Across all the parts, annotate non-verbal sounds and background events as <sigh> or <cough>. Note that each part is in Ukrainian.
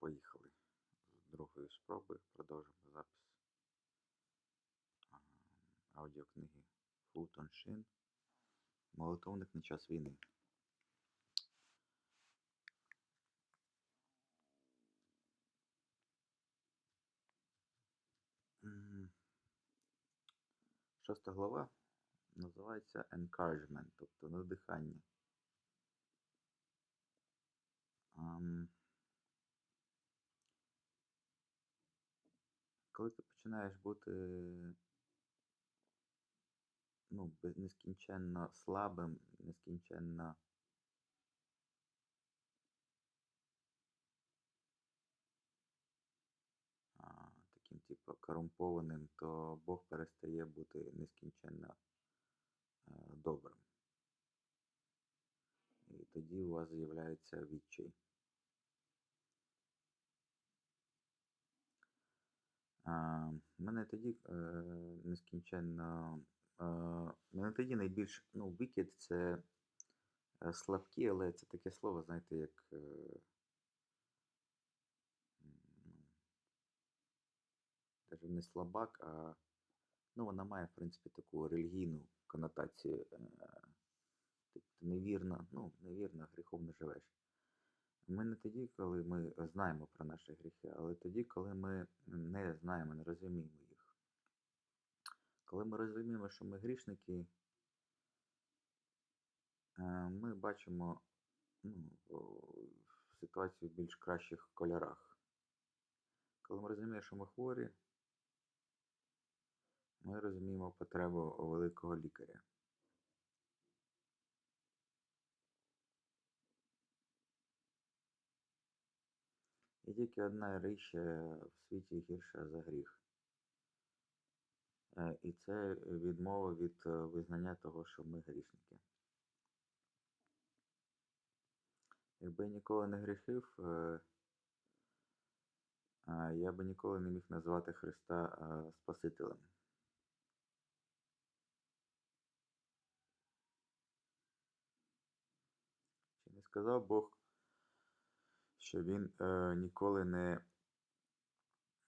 Поїхали. З другої спроби продовжимо запис аудіокниги Фултон Шин. Молитовник на час війни. Шоста глава називається Encouragement, тобто надихання. Ам, Коли ти починаєш бути ну, нескінченно слабим, нескінченно таким, типу, корумпованим, то Бог перестає бути нескінченно е, добрим. І тоді у вас з'являється відчай. Мене тоді е, нескінченно. Е, мене тоді найбільш. Ну, вікід це е, слабкі, але це таке слово, знаєте, як. Ну, даже не слабак, а. Ну, вона має, в принципі, таку релігійну конотацію. Тобто невірно, ну, невірно, гріховно живеш. Ми не тоді, коли ми знаємо про наші гріхи, але тоді, коли ми не знаємо, не розуміємо їх. Коли ми розуміємо, що ми грішники, е, ми бачимо ну, ситуацію в більш кращих кольорах. Коли ми розуміємо, що ми хворі, ми розуміємо потребу великого лікаря. Тільки одна річ е, в світі гірша за гріх. Е, І це відмова від е, визнання того, що ми грішники. Якби я ніколи не гріхив, е, я би ніколи не міг назвати Христа Спасителем. Чи не сказав Бог, що Він е, ніколи не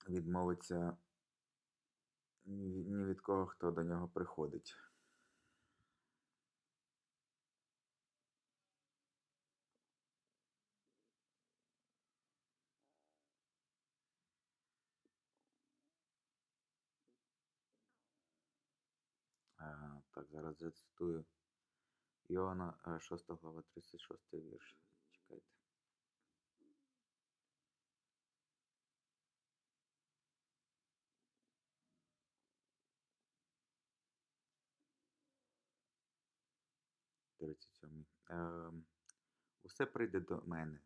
відмовиться ні від- кого, хто до нього приходить? Е, Так, зараз зацитую Іоанна, е, 6 глава, 36 вірш. Чекайте. Тридцять сьомий. Ем, Усе прийде до мене,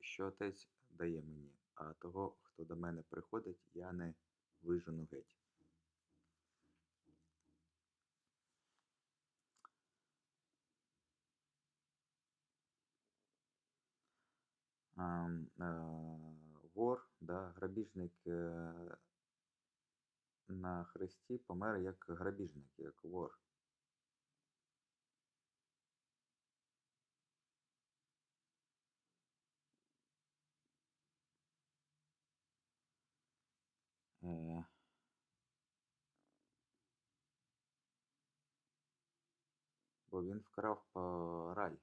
що отець дає мені, а того, хто до мене приходить, я не вижену геть. Е, Вор, да, грабіжник е, на хресті помер як грабіжник, як вор. Бо він вкрав рай.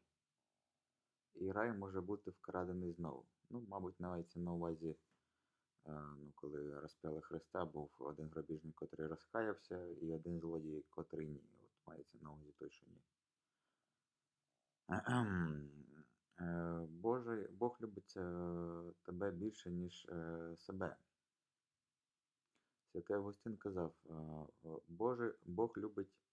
І рай може бути вкрадений знову. Ну, мабуть, мається на увазі, ну, коли розп'яли Христа, був один грабіжник, котрий розкаявся, і один злодій, котрий ні. От мається на увазі той, що ні. Боже, Бог любить е, тебе більше, ніж е, себе. Святий Августин казав, е, Боже, Бог любить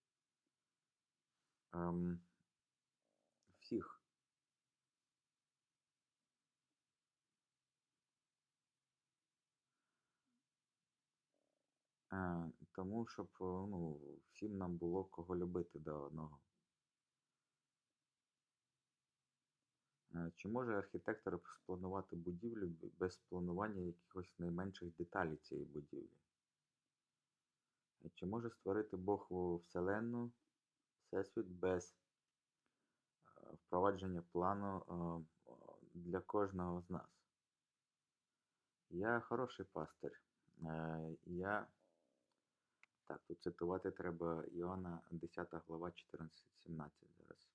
всіх. Е, Тому, щоб е, ну, всім нам було кого любити до одного. Е, Чи може архітектор спланувати будівлю без планування якихось найменших деталей цієї будівлі? Чи може створити Бог Вселенну, Всесвіт без е, впровадження плану для кожного з нас? Я хороший пастир. Е, Я так, тут цитувати треба Іоанна 10 глава 14-17 зараз.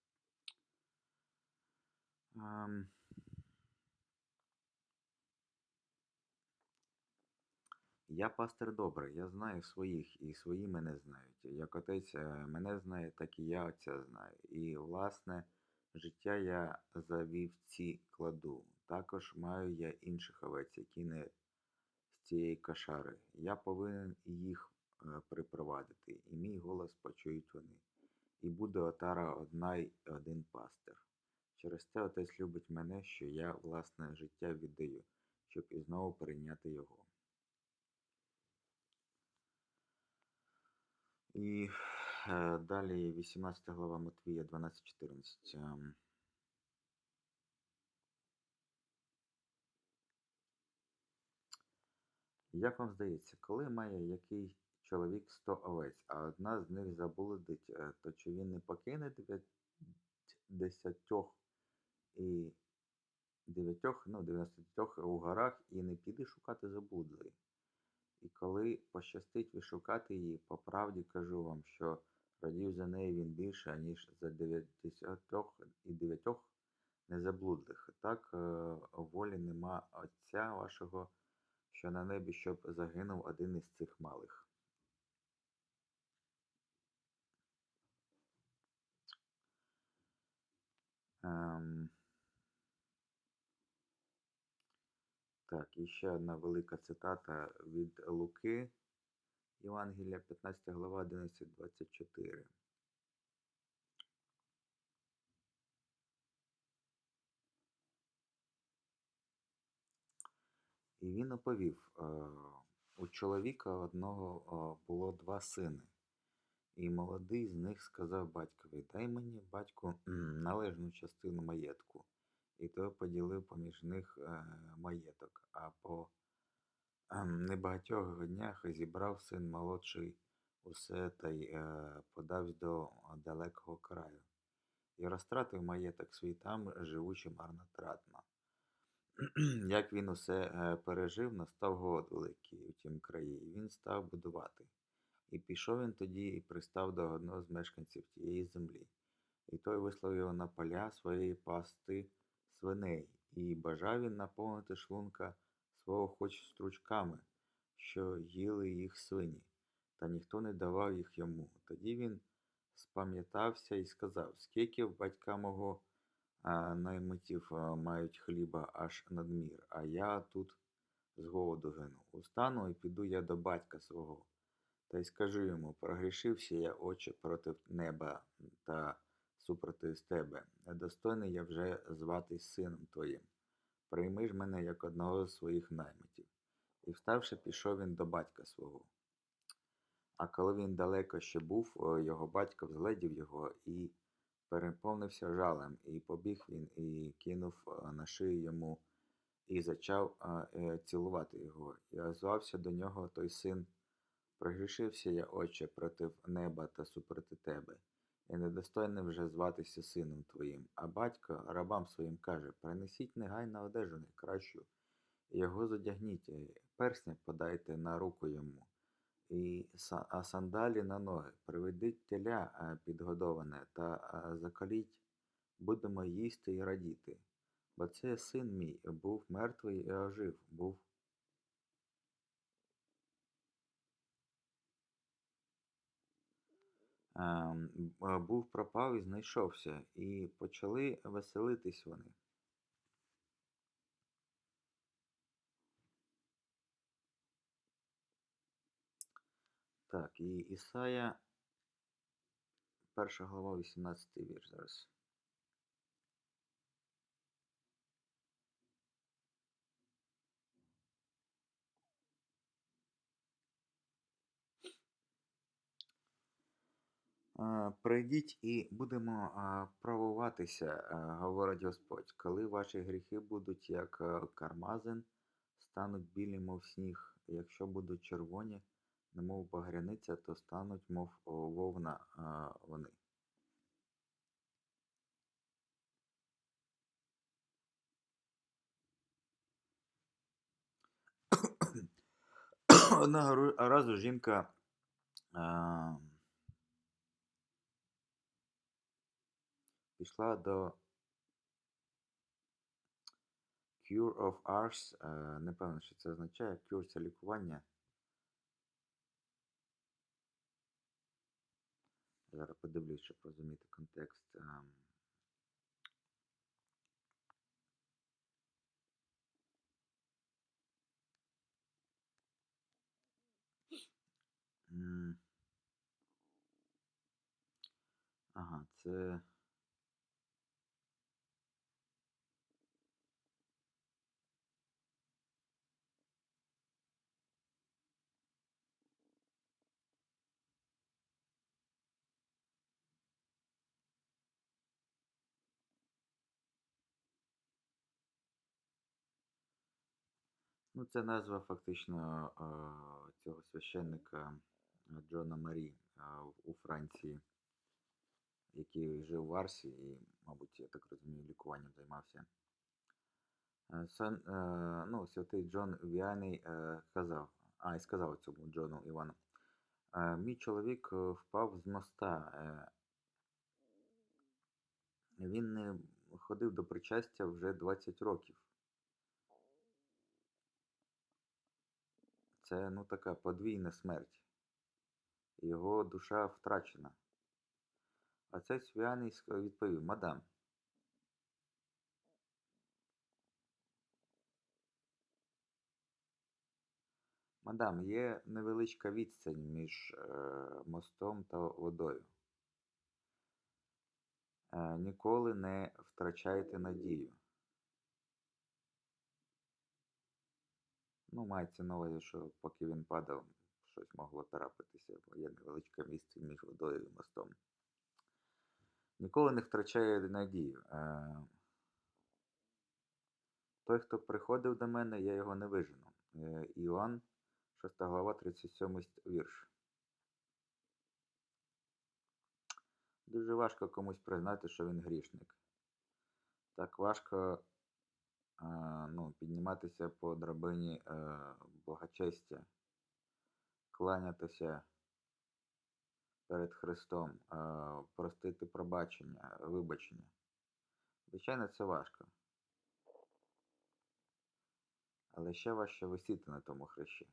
Я пастир добрий, я знаю своїх, і свої мене знають. Як отець е, мене знає, так і я отця знаю. І, власне, життя я за вівці кладу. Також маю я інших овець, які не з цієї кошари. Я повинен їх е, припровадити, і мій голос почують вони. І буде отара одна й один пастир. Через те отець любить мене, що я власне життя віддаю, щоб і знову прийняти його. І далі 18 глава Матвія 12.14. Ем, Як вам здається, коли має який чоловік 100 овець, а одна з них заблудить, е, то чи він не покине дев'ять- десятьох і дев'ятьох, ну, 99 у горах і не піде шукати заблудлої? І коли пощастить вишукати її, по правді кажу вам, що радів за неї він більше, аніж за дев'ятдесятьох і дев'ятьох незаблудлих. Так е, волі нема Отця вашого, що на небі, щоб загинув один із цих малих. Ем, так, і ще одна велика цитата від Луки, Євангелія, 15 глава, 11.24. І він оповів, е, у чоловіка одного е, було два сини, і молодий з них сказав батькові, дай мені, батьку, належну частину маєтку. І той поділив поміж них е, маєток, а по небагатьох днях зібрав син молодший усе та й е, подавсь до далекого краю. І розтратив маєток свій там, живучи марнотратно. <clears throat> Як він усе е, пережив, настав голод великий у тім краї, і він став будувати. І пішов він тоді і пристав до одного з мешканців тієї землі. І той вислав його на поля своєї пасти свиней, і бажав він наповнити шлунка свого хоч стручками, що їли їх свині, та ніхто не давав їх йому. Тоді він спам'ятався і сказав, скільки в батька мого а, наймитів а, мають хліба аж надмір, а я тут з голоду гину. Устану і піду я до батька свого. Та й скажу йому, прогрішився я, очі, проти неба та супроти з тебе. Недостойний я вже зватись сином твоїм. Прийми ж мене як одного з своїх наймитів. І вставши, пішов він до батька свого. А коли він далеко ще був, його батько взгледів його і переповнився жалем, і побіг він, і кинув на шию йому, і зачав е, цілувати його. І озвався до нього той син. Прогрішився я, отче, проти неба та супроти тебе, і недостойний вже зватися сином твоїм. А батько рабам своїм каже: принесіть негайно одежу найкращу, його задягніть, персня подайте на руку йому, і а сандалі на ноги, приведіть теля підгодоване та закаліть, будемо їсти і радіти. Бо це син мій був мертвий і ожив, був був пропав і знайшовся, і почали веселитись вони. Так, і Ісая, перша глава, 18 вірш зараз. Прийдіть і будемо правуватися, говорить Господь, коли ваші гріхи будуть як кармазин, стануть білі, мов сніг, якщо будуть червоні, немов багряниця, то стануть, мов вовна вони. Одного разу жінка пішла до Cure of Ars. е, Не певно, що це означає. Cure це лікування. Зараз подивлюсь, щоб розуміти контекст. Ем. Ага, це. Ну, це назва фактично е, цього священника е, Джона Марі е, у Франції, який жив в Арсі і, мабуть, я так розумію, лікуванням займався. Сан, ну, святий Джон Віаний казав, а, і сказав цьому Джону Івану, мій чоловік впав з моста. Він не ходив до причастя вже 20 років. Це ну така подвійна смерть. Його душа втрачена. А цей Свяний відповів: Мадам, мадам, є невеличка відстань між е, мостом та водою. Е, ніколи не втрачайте надію. Ну, мається на увазі, що поки він падав, щось могло трапитися, бо є невеличка відстань між водою і мостом. Ніколи не втрачає надію. Е, той, хто приходив до мене, я його не вижену. Е, Іоанн, 6 глава, 37 вірш. Дуже важко комусь признати, що він грішник. Так важко ну, підніматися по драбині е, благочестя, кланятися перед Христом, е, простити пробачення, вибачення. Звичайно, це важко. Але ще важче висіти на тому хрещі.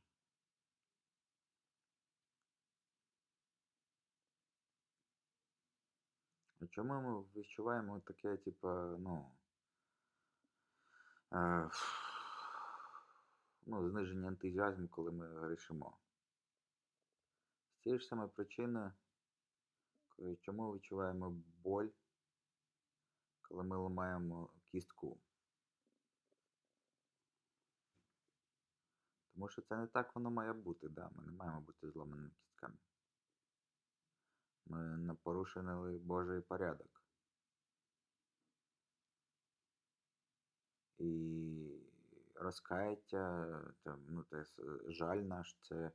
Чому ми відчуваємо таке, типу, ну, ну, зниження ентузіазму, коли ми грішимо? З цієї ж самої причини, чому відчуваємо боль, коли ми ламаємо кістку? Тому що це не так воно має бути, да? Ми не маємо бути зламаними кістками. Ми не порушили Божий порядок. І розкаяття, там, ну, те, жаль наш це е,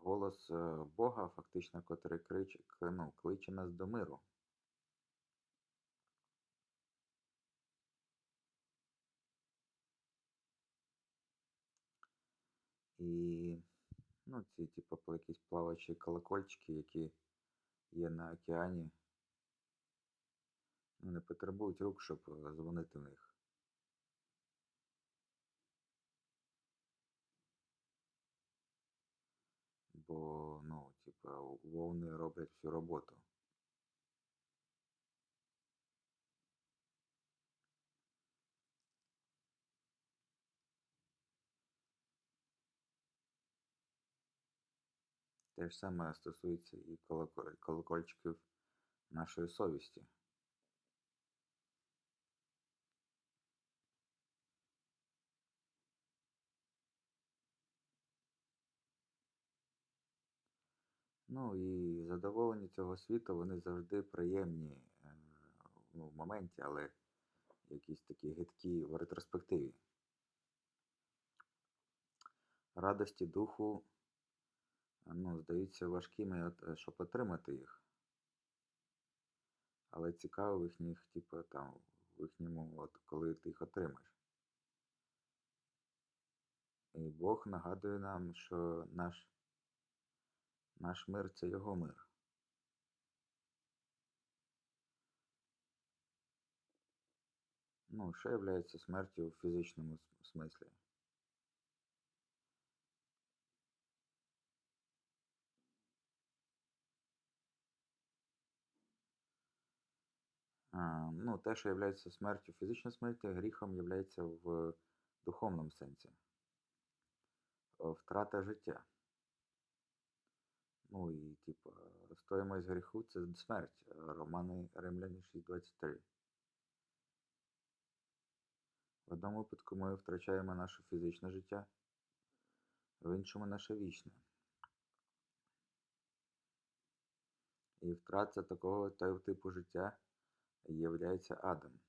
голос е, Бога, фактично, котрий криче, ну, кличе нас до миру. І ну, ці, типу, якісь плаваючі колокольчики, які є на океані, не потребують рук, щоб е, дзвонити в них. Бо, ну, типу, вовни роблять всю роботу. Те ж саме стосується і колокольчиків нашої совісті. Ну і задоволення цього світу, вони завжди приємні е, ну, в моменті, але якісь такі гидкі в ретроспективі. Радості духу, е, ну, здаються важкими, е, щоб отримати їх. Але цікаво в їхніх, типу, там, в їхньому, от, коли ти їх отримаєш. І Бог нагадує нам, що наш, наш мир це його мир. Ну, що є смертю в фізичному смислі? А, ну, те, що є смертю фізичної смерті, гріхом є в духовному сенсі. Втрата життя. Ну і, типу, стоїмость гріху це смерть. Романи Римляні 6.23. В одному випадку ми втрачаємо наше фізичне життя, в іншому наше вічне. І втрата такого типу життя являється адом.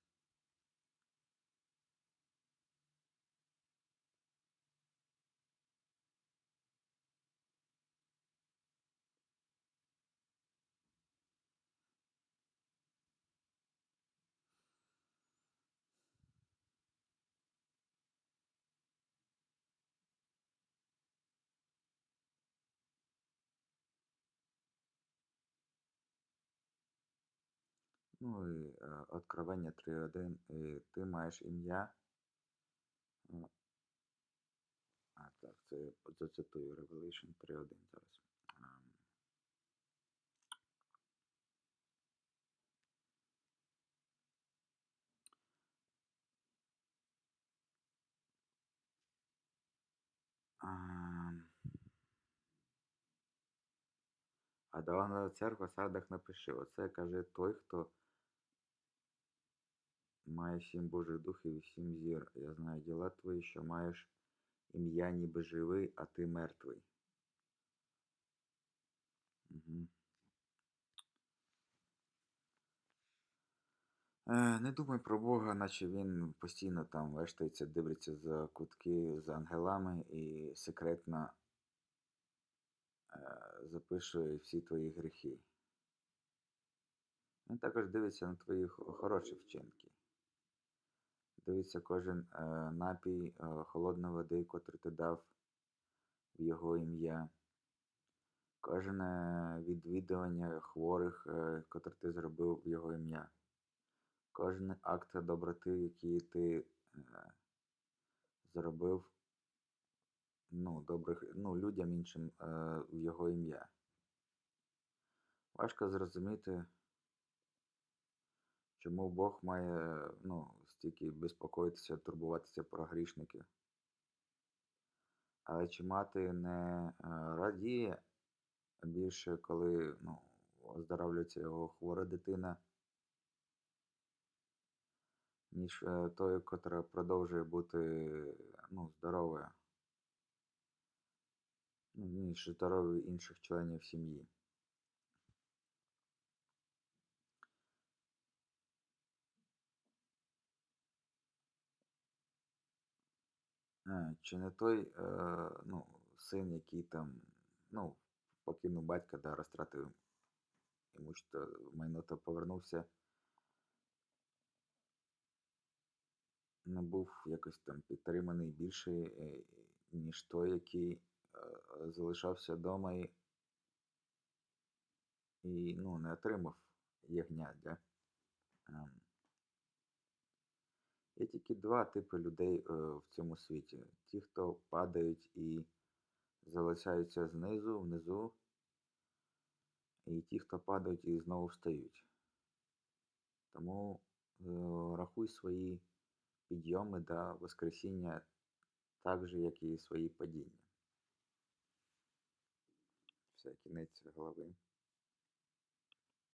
Ну і Откровення 3.1. І ти маєш ім'я. А, так, це зацитую Revelation 3.1 зараз. А ангела церква в сардах напиши. Оце каже той, хто має сім Божих духів і сім зір. Я знаю діла твої, що маєш ім'я ніби живий, а ти мертвий. Угу. Е, не думай про Бога, наче він постійно там вештається, дивиться за кутки з ангелами і секретно е, записує всі твої гріхи. Він також дивиться на твої хороші вчинки. Дивиться кожен е, напій е, холодної води, котрий ти дав в його ім'я. Кожне відвідування хворих, е, котре ти зробив в його ім'я. Кожен акт доброти, який ти зробив ну, добрих, ну, людям іншим в його ім'я. Важко зрозуміти, чому Бог має ну, стільки безпокоїтися, турбуватися про грішників. Але чи мати не е, радіє більше, коли ну, оздоровлюється його хвора дитина, ніж е, той, котра продовжує бути ну, здоровою, ну, ніж здоров'я інших членів сім'ї. Чи не той е, ну, син, який там ну, покинув батька, да, розтратив імущество, майно то повернувся, не був якось там підтриманий більше, е, ніж той, який залишався вдома і, і ну, не отримав ягнят, да? Є тільки два типи людей е, в цьому світі. Ті, хто падають і залишаються знизу, внизу, і ті, хто падають і знову встають. Тому е, рахуй свої підйоми до Воскресіння так же, як і свої падіння. Все, кінець голови.